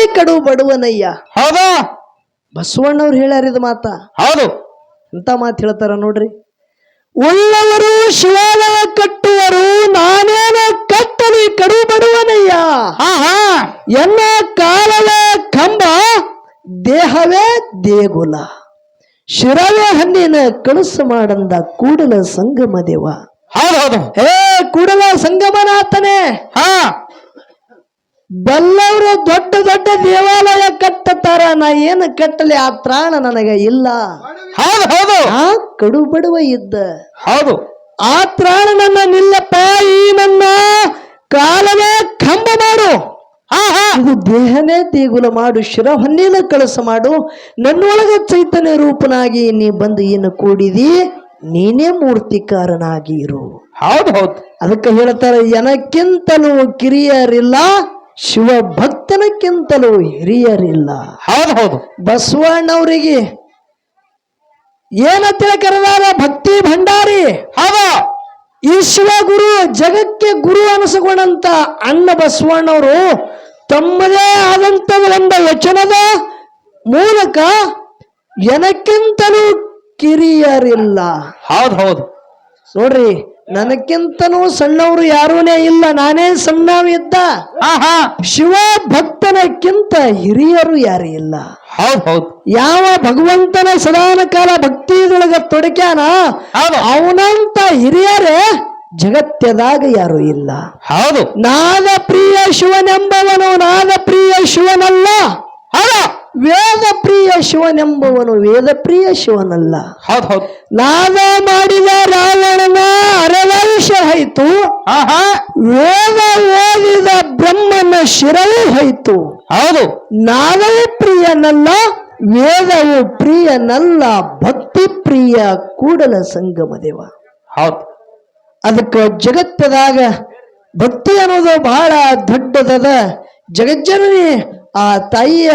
ಕಟ್ಟಲಿ ಕಡು ಬಡವನಯ್ಯ. ಹೌದಾ. ಬಸವಣ್ಣವ್ರು ಹೇಳ್ಯಾರ ಇದು ಮಾತ. ಹೌದು. ಅಂತ ಮಾತು ಹೇಳ್ತಾರ ನೋಡ್ರಿ. ಉಳ್ಳವರು ಶಿವಾಲಯ ಕಟ್ಟುವರು ನಾನೇನ ಕಟ್ಟಲಿ ಕಡು ಬಡವನಯ್ಯ. ಎನ್ನ ಕಾಲವೇ ಕಂಬ ದೇಹವೇ ದೇಗುಲ. ಶಿರವೇ ಹಣ್ಣಿನ ಕಣಸು ಮಾಡಂದ ಕೂಡಲ ಸಂಗಮ ದೇವ. ಹೌದೌದು ಹೌದು. ಹೇ ಕೂಡಲ ಸಂಗಮನಾಥನೇ. ಹಾ. ಬಲ್ಲವರು ದೊಡ್ಡ ದೊಡ್ಡ ದೇವಾಲಯ ಕಟ್ಟತಾರ ನಾ ಏನು ಕಟ್ಟಲಿ? ಆ ತ್ರಾಣ ನನಗೆ ಇಲ್ಲ. ಹೌದು ಹೌದು. ಆ ಕಡು ಬಡವ ಇದ್ದ. ಹೌದು. ಆ ತ್ರಾಣ ನನ್ನ ನಿಲ್ಲಪ್ಪ ಈ ನನ್ನ ಕಾಲವೇ ಕಂಬ ಮಾಡು. ಇದು ದೇಹನೇ ದೇಗುಲ ಮಾಡು ಶಿರ ಹೊನ್ನೇನ ಕಳಸ ಮಾಡು. ನನ್ನೊಳಗ ಚೈತನ್ಯ ರೂಪನಾಗಿ ನೀ ಬಂದು ಏನು ಕೂಡಿದಿ? ನೀನೇ ಮೂರ್ತಿಕಾರನಾಗಿ ಇರು ಹೌದು ಹೌದು. ಅದಕ್ಕೆ ಹೇಳ್ತಾರೆ ಎನಕ್ಕಿಂತಲೂ ಕಿರಿಯರಿಲ್ಲ ಶಿವ ಭಕ್ತನಕ್ಕಿಂತಲೂ ಹಿರಿಯರಿಲ್ಲ. ಹೌದು ಹೌದು. ಬಸವಣ್ಣವರಿಗೆ ಏನ ತಿಳಕರದಾರ ಭಕ್ತಿ ಭಂಡಾರಿ? ಹೌದು. ಈ ಶಿವಗುರು ಜಗಕ್ಕೆ ಗುರು ಅನಿಸಿಕೊಂಡಂತ ಅಣ್ಣ ಬಸವಣ್ಣವರು ತಮ್ಮದೇ ಆದಂತ ಒಂದು ವಚನದ ಮೂಲಕ ಎನಕ್ಕಿಂತಲೂ ಕಿರಿಯರಿಲ್ಲ. ಹೌದು ಹೌದು. ನೋಡ್ರಿ ನನಕ್ಕಿಂತನೂ ಸಣ್ಣವರು ಯಾರೂನೇ ಇಲ್ಲ ನಾನೇ ಸಣ್ಣವಿದ್ದ ಶಿವ ಭಕ್ತನಕ್ಕಿಂತ ಹಿರಿಯರು ಯಾರು ಇಲ್ಲ. ಹೌದು ಹೌದು. ಯಾವ ಭಗವಂತನ ಸದಾನ ಕಾಲ ಭಕ್ತಿದೊಳಗ ತೊಡಕ್ಯಾನ ಅವನಂತ ಹಿರಿಯರೇ ಜಗತ್ತದಾಗ ಯಾರು ಇಲ್ಲ. ಹೌದು. ನಾದ ಪ್ರಿಯ ಶಿವನೆಂಬವನು ನಾದ ಪ್ರಿಯ ಶಿವನಲ್ಲ ವೇದ ಶಿವನೆಂಬವನು ವೇದ ಪ್ರಿಯ ಶಿವನಲ್ಲ. ಹೌದು ಹೌದು. ನಾದ ಮಾಡಿದ ರಾವಣನ ಅರವರ್ಷ ಹೋಯ್ತು. ಹಾ ಹಾ ವೇದ ಓದಿದ ಬ್ರಹ್ಮನ ಶಿರವೂ ಹೋಯ್ತು. ಹೌದು. ನಾವೇ ಪ್ರಿಯನಲ್ಲ ವೇದವು ಪ್ರಿಯನಲ್ಲ ಭಕ್ತಿ ಪ್ರಿಯ ಕೂಡಲ ಸಂಗಮ ದೇವ. ಹೌದು. ಅದಕ್ಕೆ ಜಗತ್ತದಾಗ ಭಕ್ತಿ ಅನ್ನೋದು ಬಹಳ ದೊಡ್ಡದದ ಜಗಜ್ಜನನಿ ಆ ತಾಯಿಯ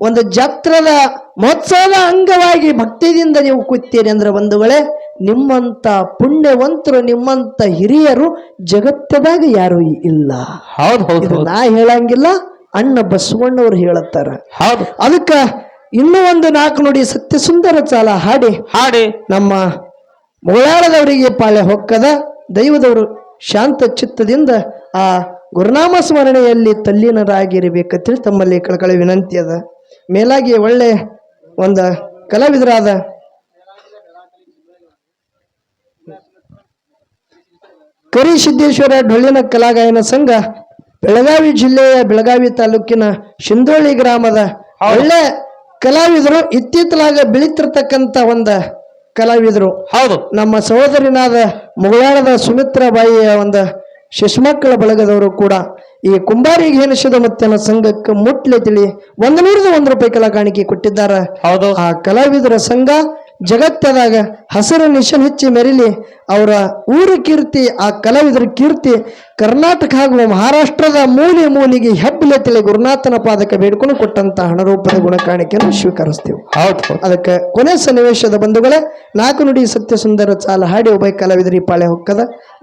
ಒಂದು ಜಾತ್ರದ ಮಹೋತ್ಸವದ ಅಂಗವಾಗಿ ಭಕ್ತಿಯಿಂದ ನೀವು ಕೂತೀರಿ ಅಂದ್ರೆ ಬಂಧುಗಳೇ ನಿಮ್ಮಂತ ಪುಣ್ಯವಂತರು ನಿಮ್ಮಂತ ಹಿರಿಯರು ಜಗತ್ತದಾಗ ಯಾರು ಇಲ್ಲ. ಹೌದು ಹೌದು ನಾ ಹೇಳಂಗಿಲ್ಲ ಅಣ್ಣ ಬಸವಣ್ಣವ್ರು ಹೇಳತ್ತಾರ. ಹೌದು. ಅದಕ್ಕ ಇನ್ನೂ ಒಂದು ನಾಲ್ಕು ನೋಡಿ ಸತ್ಯ ಸುಂದರ ಚಾಲ ಹಾಡಿ. ಹಾಡಿ. ನಮ್ಮ ಮೊಗಳಾಳದವರಿಗೆ ಪಾಳೆ ಹೊಕ್ಕದ ದೈವದವರು ಶಾಂತ ಚಿತ್ತದಿಂದ ಆ ಗುರುನಾಮ ಸ್ಮರಣೆಯಲ್ಲಿ ತಲ್ಲೀನರಾಗಿರಬೇಕಂತೇಳಿ ತಮ್ಮಲ್ಲಿ ಕಳಕಳಿ ವಿನಂತಿ ಅದ. ಮೇಲಾಗಿ ಒಳ್ಳೆ ಒಂದು ಕಲಾವಿದರಾದ ಕರಿಸಿದ್ದೇಶ್ವರ ಡೊಳ್ಳಿನ ಕಲಾಗಾಯನ ಸಂಘ ಬೆಳಗಾವಿ ಜಿಲ್ಲೆಯ ಬೆಳಗಾವಿ ತಾಲೂಕಿನ ಶಿಂದೋಳಿ ಗ್ರಾಮದ ಒಳ್ಳೆ ಕಲಾವಿದರು ಇತ್ತಿತ್ತಲಾಗ ಬೆಳೀತಿರ್ತಕ್ಕಂಥ ಒಂದು ಕಲಾವಿದರು. ಹೌದು. ನಮ್ಮ ಸಹೋದರಿನಾದ ಮುಗಳಾಳದ ಸುಮಿತ್ರಾಬಾಯಿಯ ಒಂದು ಶಿಶುಮಕ್ಕಳ ಬಳಗದವರು ಕೂಡ ಈ ಕುಂಬಾರಿಗೆ ಹೇನಿಸಿದ ಮತ್ತನ ಸಂಘಕ್ಕೆ ಮುಟ್ಲೆ ತಿಳಿ ಒಂದು ನೂರದ ಒಂದು ರೂಪಾಯಿ ಕಲಾ ಕಾಣಿಕೆ ಕೊಟ್ಟಿದ್ದಾರೆ. ಹೌದು. ಆ ಕಲಾವಿದರ ಸಂಘ ಜಗತ್ತದಾಗ ಹಸಿರು ನಿಶನ್ ಹಚ್ಚಿ ಮೆರಿಲಿ ಅವರ ಊರ ಕೀರ್ತಿ ಆ ಕಲಾವಿದರ ಕೀರ್ತಿ ಕರ್ನಾಟಕ ಹಾಗೂ ಮಹಾರಾಷ್ಟ್ರದ ಮೂಲೆ ಮೂಲಿಗೆ ಹೆಬ್ಬಲೆ ತಿಳಿ ಗುರುನಾಥನ ಪಾದಕ ಬೇಡ್ಕೊಂಡು ಕೊಟ್ಟಂತ ಹಣರೂಪದ ಗುಣಕಾಣಿಕೆಯನ್ನು ಸ್ವೀಕರಿಸ್ತೇವೆ. ಹೌದು ಹೌದು. ಅದಕ್ಕೆ ಕೊನೆ ಸನ್ನಿವೇಶದ ಬಂಧುಗಳೇ ನಾಲ್ಕು ನುಡಿ ಸತ್ಯ ಸುಂದರ ಚಾಲ ಹಾಡಿ ಉಭಯ ಕಲಾವಿದರಿ ಪಾಳೆ ಹೊಕ್ಕದ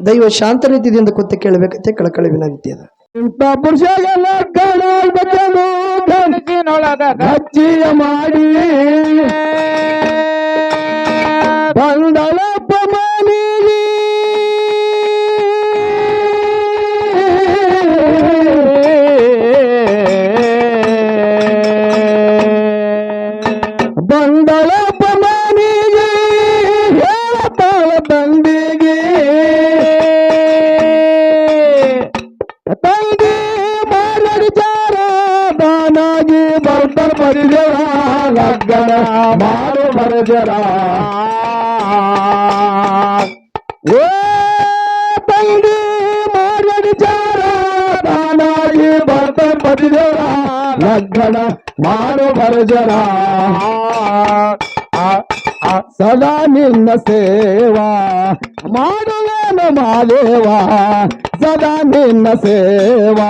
ದೈವ ಶಾಂತ ರೀತಿಯಿಂದ ಕೂತು ಕೇಳಬೇಕಂತೆ ಕಳಕಳಿ ವಿನಂತಿ ಅದ. ಮಾಡಿ. ಪರಿಜರ ಲಗ್ನ ಮಾಡು ಬರೆದರ ಓ ತಂದೆ ಬಾರಡಿಚಾರ ತಾನಾಗಿ ಬರ್ತ ಪರಿಜರ ಲಗ್ನ ಮಾಡು ಬರೆದರ ಸದಾ ನಿನ್ನ ಸೇವಾ ಮಾಡುವೇನು ಮಾದೇವಾ ಸದಾ ನಿನ್ನ ಸೇವಾ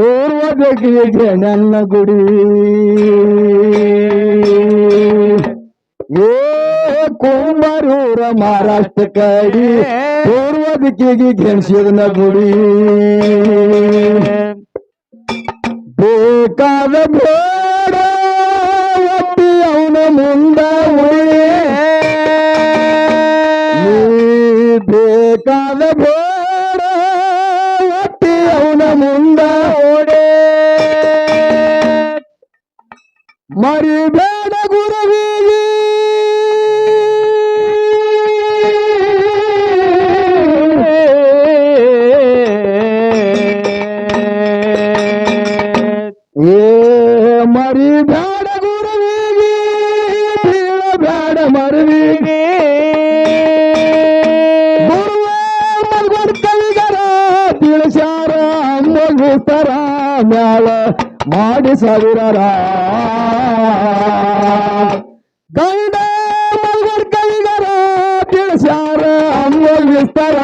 ಪೂರ್ವ ದಿಕ್ಕಿಗೆ ನನ್ನ ಗುಡಿ. ಏ ಕುಂಬರೂರ ಮಹಾರಾಷ್ಟ್ರ ಕಡಿ ಪೂರ್ವ ದಿಕ್ಕಿಗೆ ಗೆಣಸಿದನ ಗುಡಿ. ಬೇಕಾದ ಮ್ಯಾಲ ಮಾಡಿ ಸಾವಿರಾರ. ಗೈಡ ಮಲ್ಗೊಂಡ್ ಕವಿಗರ ತಿಳಿಸ್ಯಾರ ಮುಗಿಸ್ತಾರ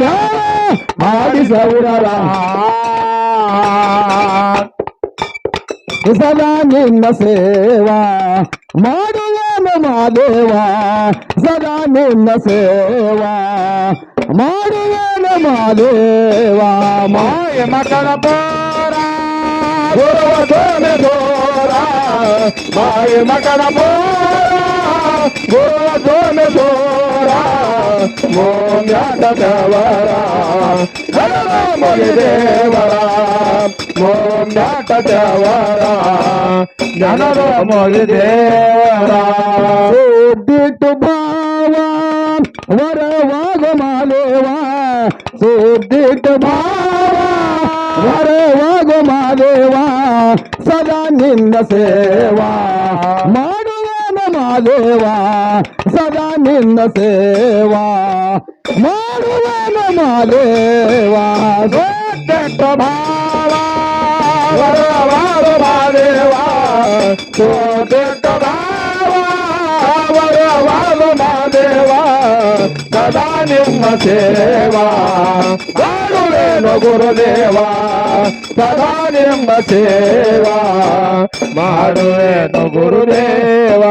ಮ್ಯಾಲ ಮಾಡಿ ಸಾವಿರಾರ. ಸದಾ ನಿನ್ನ ಸೇವಾ, ಮಾಡುವನು ಮಾದೇವ ಸದಾ ನಿನ್ನ ಸೇವಾ, ಮಾಡುವನು ಮಾದೇವ ಮಾಯ ಮಕಳ మాయ మకన గోదోన దోరా మోంగాట దేవరా మొగి దేవరా మోంగాట దేవరా జనరో మొగి దేవరా. బిట్టు బావా వరవాగమాలేవా సుద్దిట్టు బావా ನಿನ್ನ ಸೇವಾ ಮಾಡುವನ ಮಾದೇವ ಸದಾ ನಿನ್ನ ಸೇವಾ ಮಾಡುವನ ಮಾದೇವ ಸುದ್ದಿಟ್ಟು ಭಾವ ವರವಾಗ ಮಾದೇವ ಸುದ್ದಿಟ್ಟು ಭಾವ ವರವಾಗ ಮಾದೇವ ಸದಾ ನಿಮ್ಮ ಸೇವಾ ಮಾಡುವೇನು ಗುರುದೇವ ಸದಾ ನಿಮ್ಮ ಸೇವಾ ಮಾಡುವೇನು ಗುರುದೇವ